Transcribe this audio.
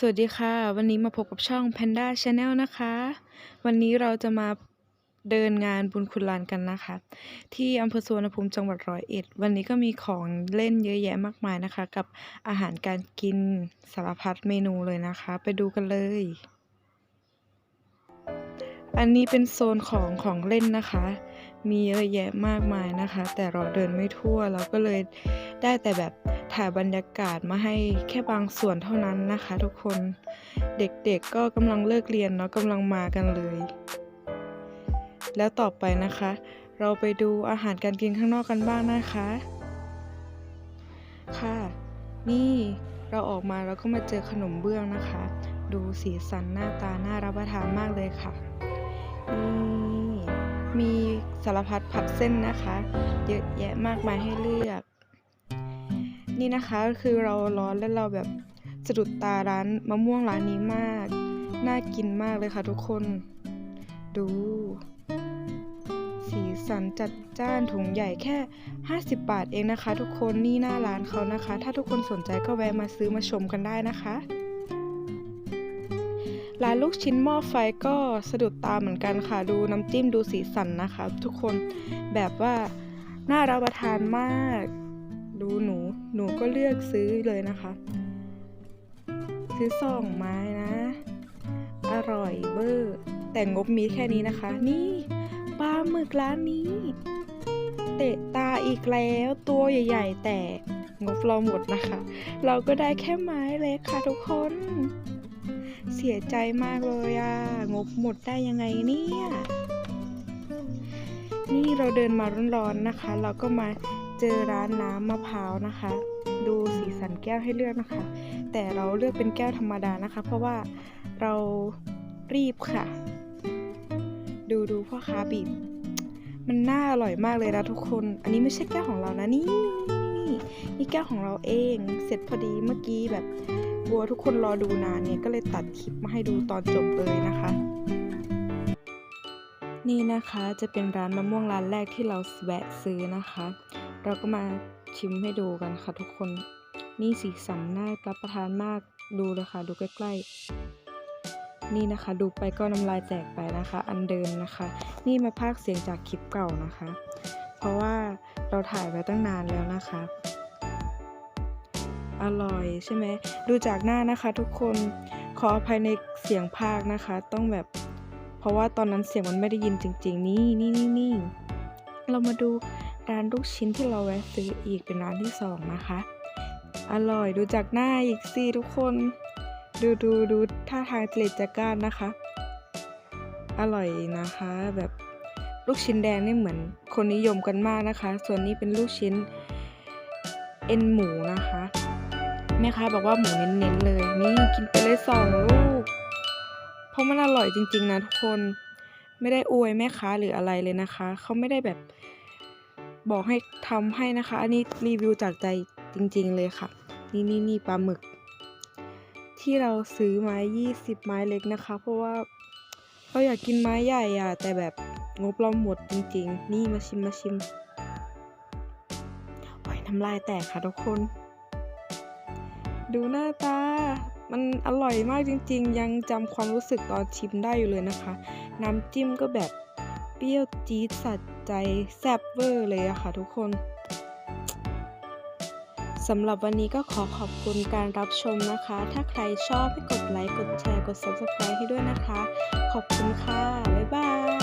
สวัสดีค่ะ วันนี้มาพบกับช่อง Panda Channel นะคะ วันนี้เราจะมาเดินงานบุญคุณลานกันนะคะ ที่อำเภอสุวรรณภูมิจังหวัดร้อยเอ็ด วันนี้ก็มีของเล่นเยอะแยะมากมายนะคะ กับอาหารการกินสารพัดเมนูเลยนะคะ ไปดูกันเลย อันนี้เป็นโซนของของเล่นนะคะ มีเยอะแยะมากมายนะคะ แต่เราเดินไม่ทั่วเราก็เลยได้แต่แบบ ถ่ายบรรยากาศมาให้แค่บางส่วนเท่านั้นนะคะ ทุกคนเด็กๆก็กำลังเลิกเรียนเนาะกำลังมากันเลย แล้วต่อไปนะคะ เราไปดูอาหารการกินข้างนอกกันบ้างนะคะ ค่ะ นี่เราออกมาแล้วก็มาเจอขนมเบื้องนะคะ ดูสีสันหน้าตาน่ารับประทานมากเลยค่ะนี่มีสารพัดผัดเส้นนะคะ เยอะแยะมากมายให้เลือก นี่นะคะคือเราร้อนและเราแบบสะดุดตาร้านมะม่วงร้านนี้มาก น่ากินมากเลยค่ะทุกคน ดู สีสันจัดจ้านถุงใหญ่แค่ 50 บาทเองนะคะ ทุกคนนี่หน้าร้านเขานะคะ ถ้าทุกคนสนใจก็แวะมาซื้อมาชมกันได้นะคะ ร้านลูกชิ้นหม้อไฟก็สะดุดตาเหมือนกันค่ะ ดูน้ำจิ้มดูสีสันนะคะ ทุกคนแบบว่าน่ารับประทานมาก ดูหนู หนูก็เลือกซื้อเลยนะคะ ซื้อสองไม้นะ อร่อยเวอร์แต่งบมีแค่นี้นะคะ นี่ปลาหมึกร้านนี้ เตะตาอีกแล้วตัวใหญ่ ๆ แต่งบเราหมดนะคะ เราก็ได้แค่ไม้เล็กค่ะทุกคน เสียใจมากเลยอะงบหมดได้ยังไงเนี่ย นี่เราเดินมาร้อนๆนะคะ เราก็มา เจอร้านน้ำมะพร้าวนะคะ ดูสีสันแก้วให้เลือกนะคะ แต่เราเลือกเป็นแก้วธรรมดานะคะ เพราะว่าเรารีบค่ะ ดูดูพ่อค้าบีบ มันน่าอร่อยมากเลยนะทุกคน อันนี้ไม่ใช่แก้วของเรานะนี่นี่นี่แก้วของเราเอง เสร็จพอดีเมื่อกี้แบบกลัวทุกคนรอดูนานเนี่ยก็เลยตัดคลิปมาให้ดูตอนจบเลยนะคะ นี่นะคะจะเป็นร้านมะม่วงร้านแรกที่เราแวะซื้อนะคะ เราก็มาชิมให้ดูกันค่ะทุกคน นี่สีสันน่ารับประทานมากดูเลยค่ะ ดูใกล้ๆ นี่นะคะ ดูไปก็น้ำลายแตกไปนะคะ อันเดิมนะคะ นี่มาพากเสียงจากคลิปเก่านะคะ เพราะว่าเราถ่ายไว้ตั้งนานแล้วนะคะ อร่อยใช่ไหมดูจากหน้านะคะทุกคนขออภัยในเสียงพากย์นะคะ ต้องแบบเพราะว่าตอนนั้นเสียงมันไม่ได้ยินจริง ๆ นี่นี่นี่นี่เรามาดู ร้านลูกชิ้นที่เราแวะซื้ออีกเป็นร้านที่สองนะคะ อร่อยดูจากหน้าอีกสิทุกคน ดูดูดูท่าทางเจริญจักร้านนะคะ อร่อยนะคะแบบลูกชิ้นแดงนี่เหมือนคนนิยมกันมากนะคะ ส่วนนี้เป็นลูกชิ้นเอ็นหมูนะคะ แม่ค้าบอกว่าหมูเน้นๆเลย นี่กินไปเลยสองลูก เพราะมันอร่อยจริงๆนะทุกคน ไม่ได้อวยแม่ค้าหรืออะไรเลยนะคะ เขาไม่ได้แบบ บอกให้ทำให้นะคะ อันนี้รีวิวจากใจจริง ๆ เลยค่ะ นี่นี่นี่ปลาหมึก ที่เราซื้อไม้20ไม้เล็กนะคะ เพราะว่าเราอยากกินไม้ใหญ่อะแต่แบบงบเราหมดจริง ๆ นี่มาชิมมาชิมโอ้ยน้ำลายแตกค่ะทุกคน ดูหน้าตามันอร่อยมากจริง ๆ ยังจำความรู้สึกตอนชิมได้อยู่เลยนะคะ น้ำจิ้มก็แบบ เปรี้ยวจี๊ดสัดใจแซ่บเวอร์เลยอะค่ะทุกคนสำหรับวันนี้ก็ขอขอบคุณการรับชมนะคะ ถ้าใครชอบให้กดไลค์ กดแชร์ กด Subscribe ให้ด้วยนะคะ ขอบคุณค่ะ บ๊ายบาย